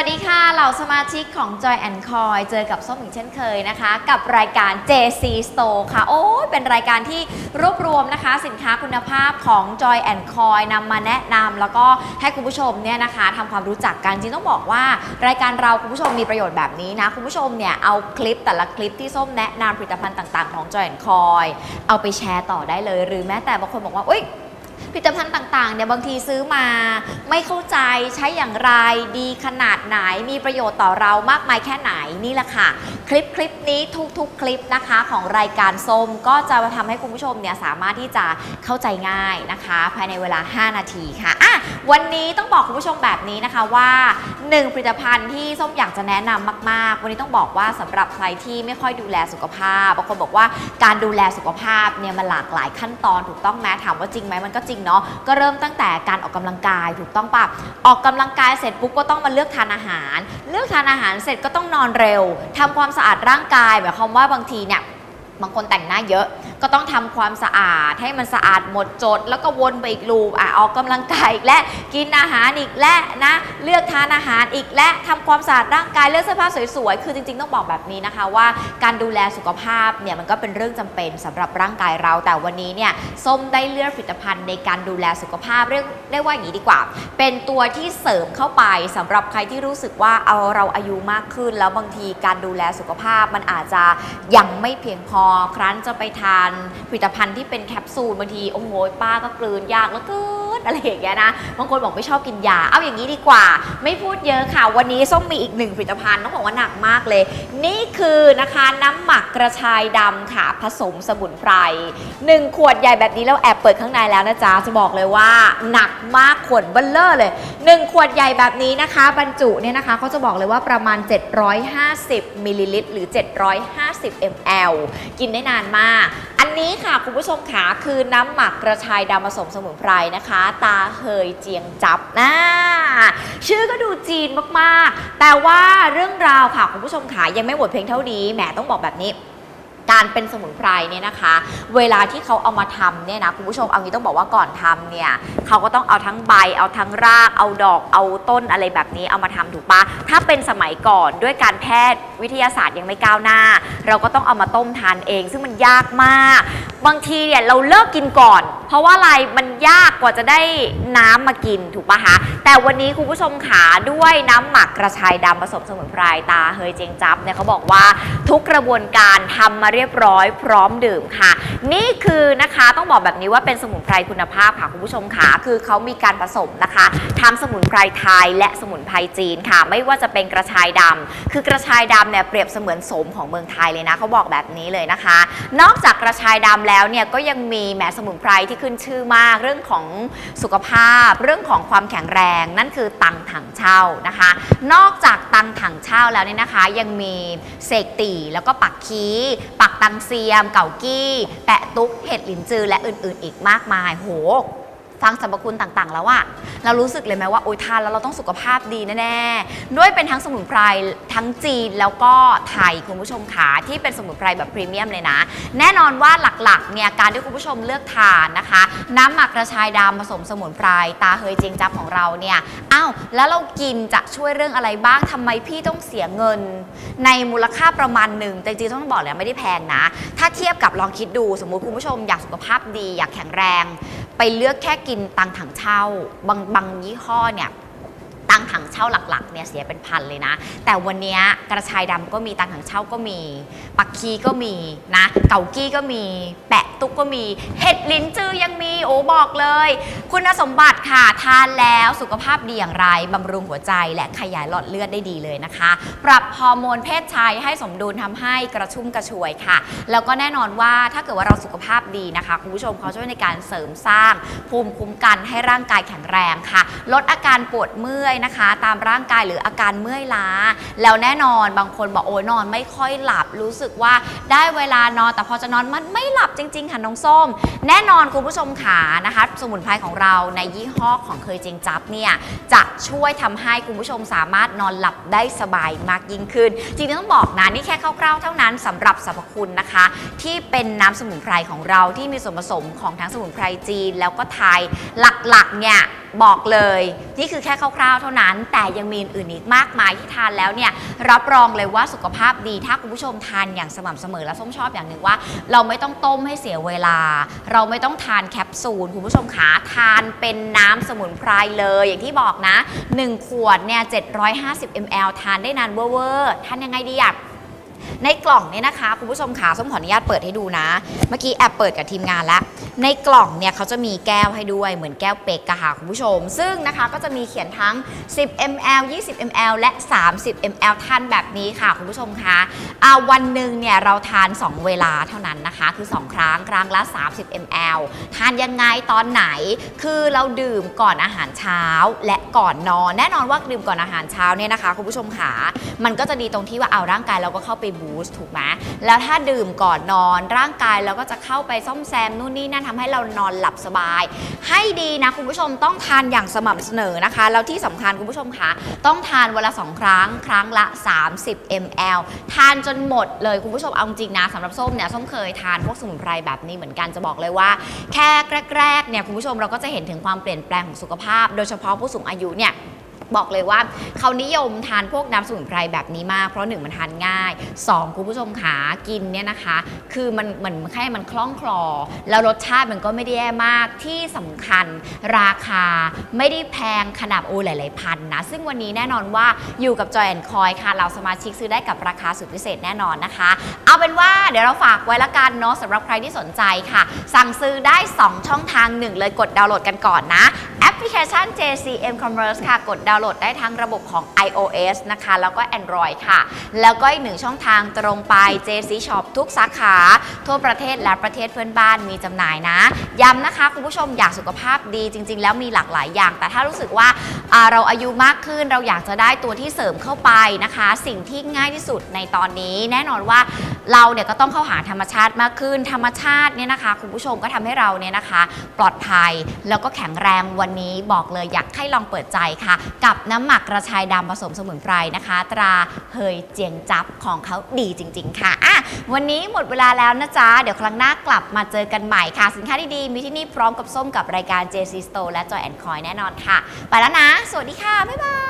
วัสดีค่ะ เหล่าสมาชิกของ Joy and Coy เจอกับส้มอีกเช่นเคยนะคะ กับรายการ JC Store ค่ะ โอ้ยเป็นรายการที่รวบรวมนะคะ สินค้าคุณภาพของ Joy and Coy นำมาแนะนำแล้วก็ให้คุณผู้ชมเนี่ยนะคะทำความรู้จักกันจริงต้องบอกว่ารายการเราคุณผู้ชมมีประโยชน์แบบนี้นะ คุณผู้ชมเนี่ยเอาคลิปแต่ละคลิปที่ส้มแนะนำผลิตภัณฑ์ต่าง ๆ ของ Joy and Coy เอาไปแชร์ต่อได้เลย หรือแม้แต่บางคนบอกว่าอุ้ย ผลิตภัณฑ์ต่างๆเนี่ยบางทีซื้อมาไม่เข้าใจใช้อย่างไรดีขนาดไหนมีประโยชน์ต่อเรามากมายแค่ไหนนี่แหละค่ะ คลิปคลิปนี้ทุกๆ คลิปนะคะของรายการส้มก็จะทำให้คุณผู้ชมเนี่ยสามารถที่จะเข้าใจง่ายนะคะ ภายในเวลา 5 นาทีค่ะอะ วันนี้ต้องบอกคุณผู้ชมแบบนี้นะคะว่าหนึ่งผลิตภัณฑ์ที่ส้มอยากจะแนะนำมาก ๆ วันนี้ต้องบอกว่าสำหรับใครที่ไม่ค่อยดูแลสุขภาพบางคนบอกว่าการดูแลสุขภาพเนี่ยมันหลากหลายขั้นตอนถูกต้องไหมถามว่าจริงไหมมันก็ริงเนาะก็เริ่มตั้งแต่การออกกำลังกายถูกต้องปะออกกำลังกายเสร็จปุ๊บก็ต้องมาเลือกทานอาหาร เลือกทานอาหารเสร็จก็ต้องนอนเร็วทำความสะอาดร่างกายหมายความว่าบางทีเนี่ย บางคนแต่งหน้าเยอะ ก็ต้องทำความสะอาดให้มันสะอาดหมดจด แล้วก็วนไปอีกลูปอะออกกำลังกายอีกและกินอาหารอีกและนะ เลือกทานอาหารอีกและทำความสะอาดร่างกายเลือกเสื้อผ้าสวยๆ คือจริงๆ ต้องบอกแบบนี้นะคะว่า การดูแลสุขภาพเนี่ยมันก็เป็นเรื่องจำเป็นสำหรับร่างกายเรา แต่วันนี้เนี่ยส้มได้เลือกผลิตภัณฑ์ในการดูแลสุขภาพเรียกได้ว่าอย่างนี้ดีกว่า เป็นตัวที่เสริมเข้าไปสำหรับใครที่รู้สึกว่าเอาเราอายุมากขึ้น แล้วบางทีการดูแลสุขภาพมันอาจจะยังไม่เพียงพอครั้นจะไปทานผลิตภัณฑ์ที่เป็นแคปซูลบางที โอ้โหป้าก็กลืนยากแล้วกิน อะไรอย่างเงี้ยนะบางคนบอกไม่ชอบกินยา เอาอย่างนี้ดีกว่า ไม่พูดเยอะค่ะ วันนี้ส้มมีอีกหนึ่งผลิตภัณฑ์ต้องบอกว่าหนักมากเลย นี่คือนะคะน้ำหมักกระชายดำค่ะ ผสมสมุนไพรหนึ่งขวดใหญ่แบบนี้แล้วแอบเปิดข้างในแล้วนะจ๊ะจะบอกเลยว่าหนักมากขวดเบลเลอร์เลยหนึ่งขวดใหญ่แบบนี้นะคะ บรรจุเนี่ยนะคะเขาจะบอกเลยว่าประมาณ 750มิลลิลิตรหรือ 750 ml กินได้นานมาก อันนี้ค่ะคุณผู้ชมขาคือน้ำหมักกระชายดำผสมสมุนไพรนะคะตาเฮยเจียงจับนะชื่อก็ดูจีนมากๆ แต่ว่าเรื่องราวค่ะคุณผู้ชมขายังไม่หมดเพียงเท่านี้แหมต้องบอกแบบนี้การเป็นสมุนไพรเนี่ยนะคะ เวลาที่เขาเอามาทำเนี่ยนะคุณผู้ชมเอางี้ต้องบอกว่าก่อนทำเนี่ยเขาก็ต้องเอาทั้งใบ เอาทั้งราก เอาดอก เอาต้นอะไรแบบนี้เอามาทำถูกปะถ้าเป็นสมัยก่อนด้วยการแพทย์วิทยาศาสตร์ยังไม่ก้าวหน้า เราก็ต้องเอามาต้มทานเอง ซึ่งมันยากมาก บางทีเนี่ยเราเลิกกินก่อน เพราะว่าอะไรมันยากกว่าจะได้น้ำมากินถูกปะคะ แต่วันนี้คุณผู้ชมขาด้วยน้ำหมักกระชายดำผสมสมุนไพรตาเฮยเจงจับเนี่ยเขาบอกว่าทุกกระบวนการทำมาเรียบร้อยพร้อมดื่มค่ะ นี่คือนะคะต้องบอกแบบนี้ว่าเป็นสมุนไพรคุณภาพค่ะคุณผู้ชมขาคือเขามีการผสมนะคะทั้งสมุนไพรไทยและสมุนไพรจีนค่ะ ไม่ว่าจะเป็นกระชายดำคือกระชายดำเนี่ยเปรียบเสมือนโสมของเมืองไทยเลยนะเขาบอกแบบนี้เลยนะคะ นอกจากกระชายดำแล้วเนี่ยก็ยังมีแหมสมุนไพรที่ขึ้นชื่อมาก เรื่องของสุขภาพ เรื่องของความแข็งแรงนั่นคือตังถังเช่านะคะ นอกจากตังถังเช่าแล้วเนี่ยนะคะ ยังมีเสกตีแล้วก็ปักคีปักตังเซียม เก่ากี้ แปะตุ๊กเห็ดหลินจือและอื่นๆ อีกมากมายโห ฟังสรรพคุณต่างๆ แล้วอะเรารู้สึกเลยไหมว่าโอ๊ยทานแล้วเราต้องสุขภาพดีแน่ๆ ด้วยเป็นทั้งสมุนไพรทั้งจีนแล้วก็ไทยคุณผู้ชมขาที่เป็นสมุนไพรแบบพรีเมียมเลยนะ แน่นอนว่าหลักๆเนี่ยการที่คุณผู้ชมเลือกทานนะคะ น้ำหมักกระชายดำผสมสมุนไพรตาเฮยเจียงจับของเราเนี่ยอ้าวแล้วเรากินจะช่วยเรื่องอะไรบ้างทำไมพี่ต้องเสียเงิน ในมูลค่าประมาณหนึ่งแต่จริงต้องบอกเลยไม่ได้แพงนะ ถ้าเทียบกับลองคิดดูสมมุติคุณผู้ชมอยากสุขภาพดีอยากแข็งแรง ไปเลือกแค่กินตังถังเช่า บางบางยี่ห้อเนี่ยตังถังเช่าหลักๆเนี่ยเสียเป็นพันเลยนะ แต่วันนี้กระชายดำก็มีตังถังเช่าก็มี ปักคีก็มีนะ เกากี้ก็มี แปะตุ๊กก็มี เห็ดลิ้นจือยังมีโอ้บอกเลยคุณสมบัติค่ะ ทานแล้วสุขภาพดีอย่างไร บำรุงหัวใจและขยายหลอดเลือดได้ดีเลยนะคะ ปรับฮอร์โมนเพศชายให้สมดุลทำให้กระชุ่มกระชวยค่ะ แล้วก็แน่นอนว่าถ้าเกิดว่าเราสุขภาพดีนะคะ คุณผู้ชมเขาช่วยในการเสริมสร้าง ภูมิคุ้มกันให้ร่างกายแข็งแรงค่ะ ลดอาการปวดเมื่อยนะคะ ตามร่างกายหรืออาการเมื่อยล้า แล้วแน่นอนบางคนบอกโอ้นอนไม่ค่อยหลับรู้สึกว่าได้เวลานอนแต่พอจะนอนมันไม่หลับจริง ๆ ค่ะน้องส้ม แน่นอนคุณผู้ชมขานะคะ สมุนไพรของเราในยี่ห้อของเคยเจงจับเนี่ยจะช่วยทำให้คุณผู้ชมสามารถนอนหลับได้สบายมากยิ่งขึ้น จริงๆต้องบอกนะนี่แค่คร่าวๆเท่านั้นสำหรับสรรพคุณนะคะ ที่เป็นน้ำสมุนไพรของเราที่มีส่วนผสมของทั้งสมุนไพรจีนแล้วก็ไทยหลักๆเนี่ยบอกเลย นี่คือแค่คร่าวๆ เท่านั้น แต่ยังมีอื่นอีกมากมายที่ทานแล้วเนี่ยรับรองเลยว่าสุขภาพดี ถ้าคุณผู้ชมทานอย่างสม่ำเสมอและส้มชอบอย่างหนึ่งว่า เราไม่ต้องต้มให้เสียเวลา เราไม่ต้องทานแคปซูลคุณผู้ชมขาทานเป็นน้ำสมุนไพรเลย อย่างที่บอกนะ 1 ขวดเนี่ย750 ml ทานได้นานเวอร์ๆทานยังไงดีอะ ในกล่องเนี่ยนะคะคุณผู้ชมขาส้มขออนุญาตเปิดให้ดูนะ เมื่อกี้แอบเปิดกับทีมงานแล้ว ในกล่องเนี่ยเขาจะมีแก้วให้ด้วยเหมือนแก้วเป๊กะค่ะคุณผู้ชม ซึ่งนะคะก็จะมีเขียนทั้ง 10 ml 20 ml และ 30 ml ทานแบบนี้ค่ะคุณผู้ชมคะอาวันหนึ่งเนี่ยเราทาน 2 เวลาเท่านั้นนะคะ คือ 2 ครั้งครั้งละ 30 ml ทานยังไงตอนไหน คือเราดื่มก่อนอาหารเช้าและก่อนนอน แน่นอนว่าดื่มก่อนอาหารเช้าเนี่ยนะคะคุณผู้ชมขามันก็จะดีตรงที่ว่าเอาร่างกายเราก็เข้าไปบูสต์ถูกไหมแล้วถ้าดื่มก่อนนอนร่างกายเราก็จะเข้าไปซ่อมแซมนู่นนี่นั่นทำให้เรานอนหลับสบาย ให้ดีนะคุณผู้ชมต้องทานอย่างสม่ำเสมอนะคะ แล้วที่สำคัญคุณผู้ชมคะต้องทานวันละสองครั้งครั้งละ 30 ml ทานจนหมดเลยคุณผู้ชมเอาจริงนะสำหรับส้มเนี่ยส้มเคยทานพวกสมุนไพรแบบนี้เหมือนกันจะบอกเลยว่า แค่แรกๆเนี่ยคุณผู้ชมเราก็จะเห็นถึงความเปลี่ยนแปลงของสุขภาพ โดยเฉพาะผู้สูงอายุเนี่ย บอกเลยว่าเขานิยมทานพวกน้ำสมุนไพรแบบนี้มาก เพราะหนึ่งมันทานง่าย 2 คุณผู้ชมขากินเนี่ยนะคะ คือมันเหมือนแค่มันคล่องคลอ แล้วรสชาติมันก็ไม่ได้แย่มากที่สำคัญราคาไม่ได้แพงขนาดโอ้หลาย ๆ พันนะ ซึ่งวันนี้แน่นอนว่าอยู่กับจอยแอนคอยค่ะ เราสมาชิกซื้อได้กับราคาสุดพิเศษแน่นอนนะคะ เอาเป็นว่าเดี๋ยวเราฝากไว้ละกันเนาะสำหรับใครที่สนใจค่ะ สั่งซื้อได้ 2 ช่องทางหนึ่งเลยกดดาวน์โหลดกันก่อนนะ พลิเคชัน JCM Commerce ค่ะ กดดาวน์โหลดได้ทั้งระบบของ iOS นะคะ แล้วก็ Android ค่ะ แล้วก็อีกหนึ่งช่องทางตรงไป JC Shop ทุกสาขา ทั่วประเทศและประเทศเพื่อนบ้านมีจำหน่ายนะ ย้ำนะคะ คุณผู้ชมอยากสุขภาพดีจริง ๆ แล้วมีหลากหลายอย่าง แต่ถ้ารู้สึกว่าเราอายุมากขึ้นเราอยากจะได้ตัวที่เสริมเข้าไปนะคะ สิ่งที่ง่ายที่สุดในตอนนี้แน่นอนว่า เราเนี่ยก็ต้องเข้าหาธรรมชาติมากขึ้น ธรรมชาติเนี่ยนะคะคุณผู้ชมก็ทำให้เราเนี่ยนะคะ ปลอดภัยแล้วก็แข็งแรงวันนี้บอกเลยอยากให้ลองเปิดใจค่ะ กับน้ำหมักกระชายดำผสมสมุนไพรนะคะ ตราเฮยเจียงจับของเขาดีจริง ๆ ค่ะอะ วันนี้หมดเวลาแล้วนะจ๊ะ เดี๋ยวครั้งหน้ากลับมาเจอกันใหม่ค่ะ สินค้าดีๆมีที่นี่พร้อมกับส้มกับรายการ JC Store และ Joy and Coin แน่นอนค่ะ ไปแล้วนะ สวัสดีค่ะ บ๊ายบาย